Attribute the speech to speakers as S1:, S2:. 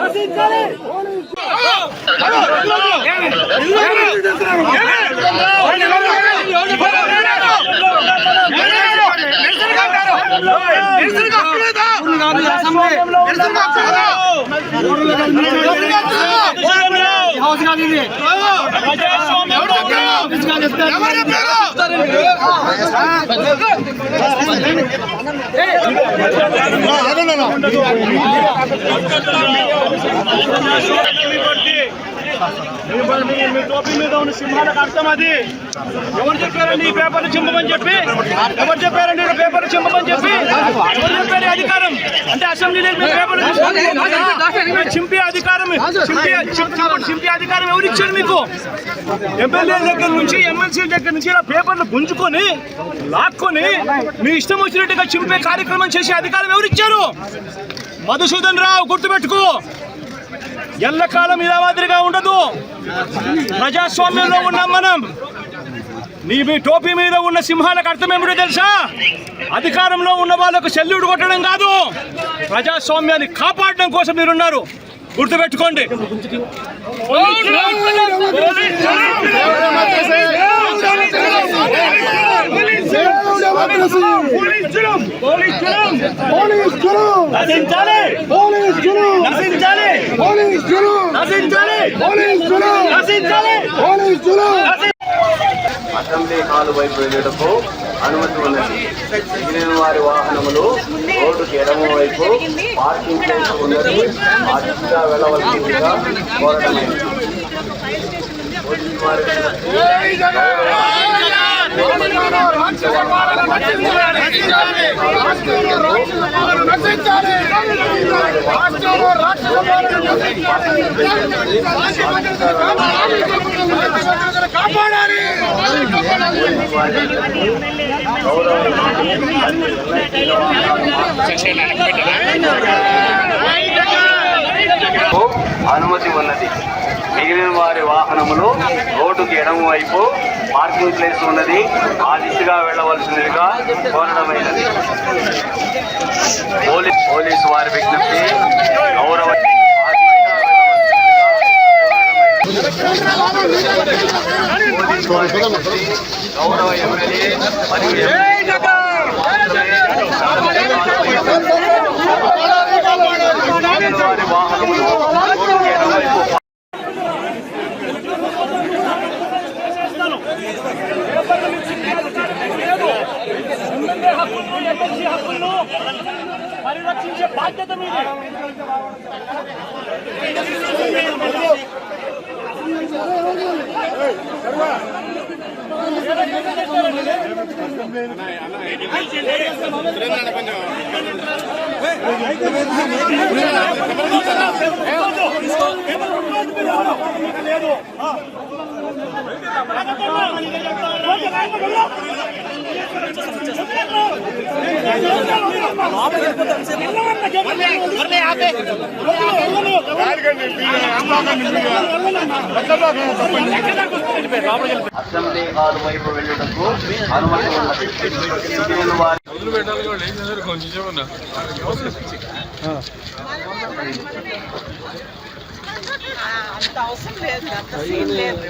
S1: నశించాలి! నశించాలి! నశించాలి! నశించాలి! మీ- టోపీ మీద ఉన్న సింహాలకు అర్థం అది ఎవరు చెప్పారండి ఈ పేపర్ చింపమని చెప్పి ఎవరు చెప్పారండి పేపర్ చింపమని చెప్పి ఎవరు చెప్పారు ఈ అధికారం అంటే అసెంబ్లీలో చింపి- అధికారం చింపే అధికారం ఎవరు ఇచ్చారు మీకు? ఎమ్మెల్యే దగ్గర నుంచి ఎమ్మెల్సీ దగ్గర నుంచి ఇలా పేపర్లు గుంజుకొని లాక్కొని మీ ఇష్టం వచ్చినట్టుగా చింపే కార్యక్రమం చేసే అధికారం ఎవరు ఇచ్చారు? మధుసూదన్ రావు గుర్తుపెట్టుకో. ఎల్లకాలం ఇలా మాదిరిగా ఉండదు. ప్రజాస్వామ్యంలో ఉన్నాం మనం. నీ మీ టోపీ మీద ఉన్న సింహాలకు అర్థం ఏమిటో తెలుసా? అధికారంలో ఉన్న వాళ్ళకు సెల్యూట్ కొట్టడం కాదు. ప్రజాస్వామ్యాన్ని కాపాడడం కోసం మీరున్నారు. గుర్తుపెట్టుకోండి. నశించాలి. నశించాలి. నశించాలి. నశించాలి.
S2: అసెంబ్లీ హాల్ వైపు వెళ్ళటకు అనుమతి ఉన్నది. మిగిలిన వారి వాహనములు రోడ్డుకి ఎడమ వైపు పార్కింగ్ ప్లేస్ ఉన్నది. ఆ దిశగా వెళ్ళవలసిందిగా కోరడమైంది పోలీసు కాపాడాలి. అనుమతి ఉన్నది. మిగిలిన వారి వాహనములు రోడ్డుకి ఎడమ వైపు పార్కింగ్ ప్లేస్ ఉన్నది. ఆ దిశగా వెళ్ళవలసిందిగా కోరడమైనది. పోలీస్ పోలీసు వారి విజ్ఞప్తి గౌరవ ఆ దిశగా పోలీసు వారి విజ్ఞప్తి గౌరవ ఎమ్మెల్యే మరియు వాహనములు
S1: పరిరక్షించే బాధ్యత మీది. లేదు
S2: అసెంబ్లీ హాల్ వైపు వెళ్ళటకు అనుమతి ఉన్నది మిగిలిన వారి
S3: అంత అవసరం లేదు అంత సీన్ లేదు.